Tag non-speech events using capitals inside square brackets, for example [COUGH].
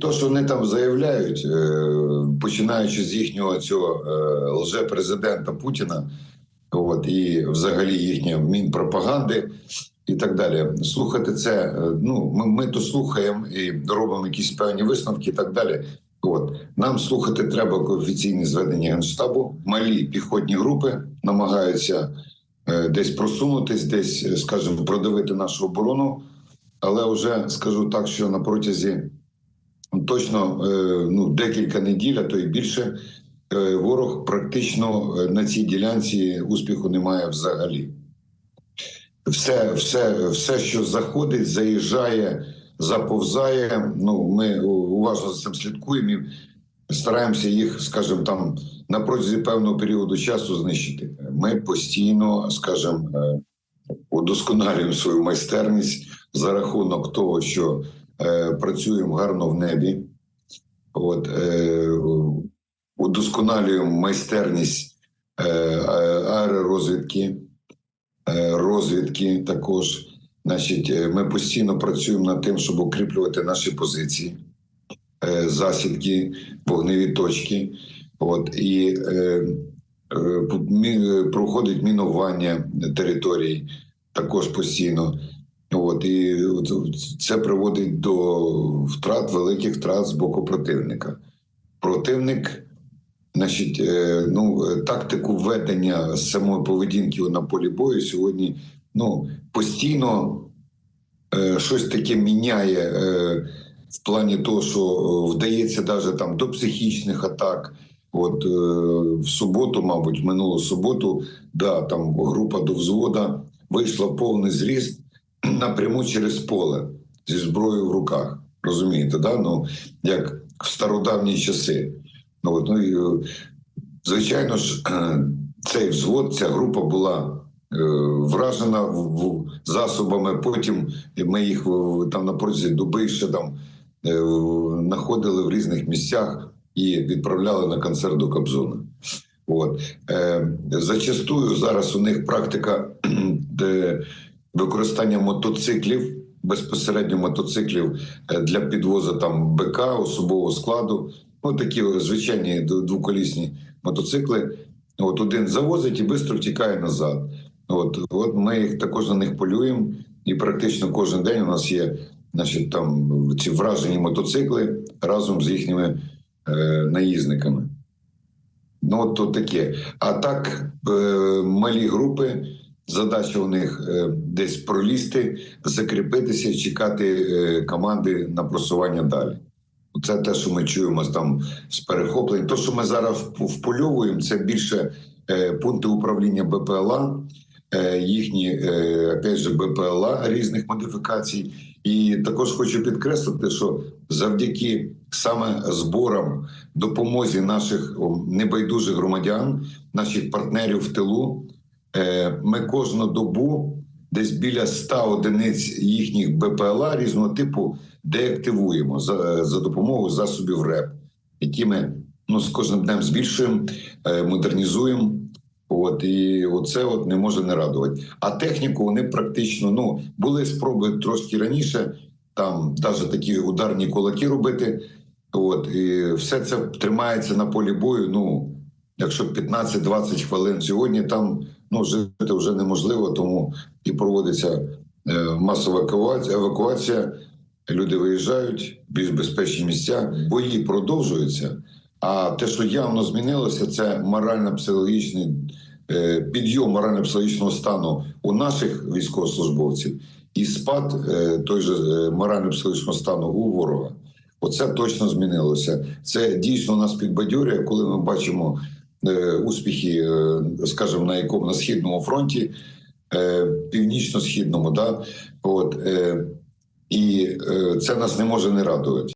то, що вони там заявляють, е, починаючи з їхнього цього е, лже-президента Путіна, от і взагалі їхньої мінпропаганди і так далі. Слухати це. е, Ну ми, ми то слухаємо і робимо якісь певні висновки, і так далі. От нам слухати треба офіційні зведення генштабу. Малі піхотні групи намагаються десь просунутись, десь, скажімо, продавити нашу оборону. Але вже скажу так, що на протязі точно е, ну, декілька неділь, а то і більше, е, ворог практично е, на цій ділянці успіху немає взагалі. Все, все, все, що заходить, заїжджає, заповзає. Ну, ми уважно за цим слідкуємо і стараємося їх, скажімо, там на протязі певного періоду часу знищити. Ми постійно, скажімо, удосконалюємо свою майстерність за рахунок того, що е, працюємо гарно в небі. От, е, удосконалюємо майстерність е, аеророзвідки, е, розвідки також. Значить, е, ми постійно працюємо над тим, щоб укріплювати наші позиції, е, засідки, вогневі точки. От, і е, е, е, проходить мінування територій також постійно. От і це приводить до втрат, великих втрат з боку противника. Противник, значить, е, ну тактику ведення самої поведінки на полі бою сьогодні ну постійно е, щось таке міняє е, в плані того, що вдається навіть там до психічних атак. От е, в суботу, мабуть, минулу суботу, да, там група до взвода вийшла повний зріст [CLEARS THROAT] напряму через поле зі зброєю в руках. Розумієте, да? ну, як в стародавні часи. Ну, от, ну, і, е, звичайно ж, цей взвод, ця група була е, вражена в, засобами. Потім ми їх е, там на протязі доби ще там е, знаходили в різних місцях і відправляли на концерт до Кобзона. От. Е, зачастую зараз у них практика [CLEARS THROAT] де використання мотоциклів, безпосередньо мотоциклів е, для підвозу там БК, особового складу. Ну, такі звичайні двоколісні мотоцикли. От один завозить і швидко втікає назад. От, от ми їх також на них полюємо, і практично кожен день у нас є значить, там ці вражені мотоцикли разом з їхніми е, наїзниками. Ну, от то таке. А так, е, малі групи, задача у них е, десь пролізти, закріпитися, чекати е, команди на просування далі. Це те, що ми чуємо там з перехоплень. То, що ми зараз впольовуємо, це більше е, пункти управління БПЛА, їхні опять же, БПЛА різних модифікацій. І також хочу підкреслити, що завдяки саме зборам, допомозі наших небайдужих громадян, наших партнерів в тилу, ми кожну добу десь біля 100 одиниць їхніх БПЛА різного типу деактивуємо за, за допомогою засобів РЕП, які ми ну, з кожним днем збільшуємо, е, модернізуємо. От і оце от не може не радувати. А техніку вони практично ну були спроби трошки раніше, там навіть такі ударні кулаки робити. От і все це тримається на полі бою. Ну якщо 15-20 хвилин сьогодні, там ну жити вже неможливо, тому і проводиться е, масова евакуація. Люди виїжджають в більш безпечні місця, бої продовжуються. А те, що явно змінилося, це морально-психологічний е, підйом морально-психологічного стану у наших військовослужбовців і спад е, той же морально-психологічного стану у ворога. Оце точно змінилося. Це дійсно нас підбадьорює, коли ми бачимо успіхи, е, скажімо, на якому на східному фронті, е, північно-східному, да, от. Е, і е, це нас не може не радувати.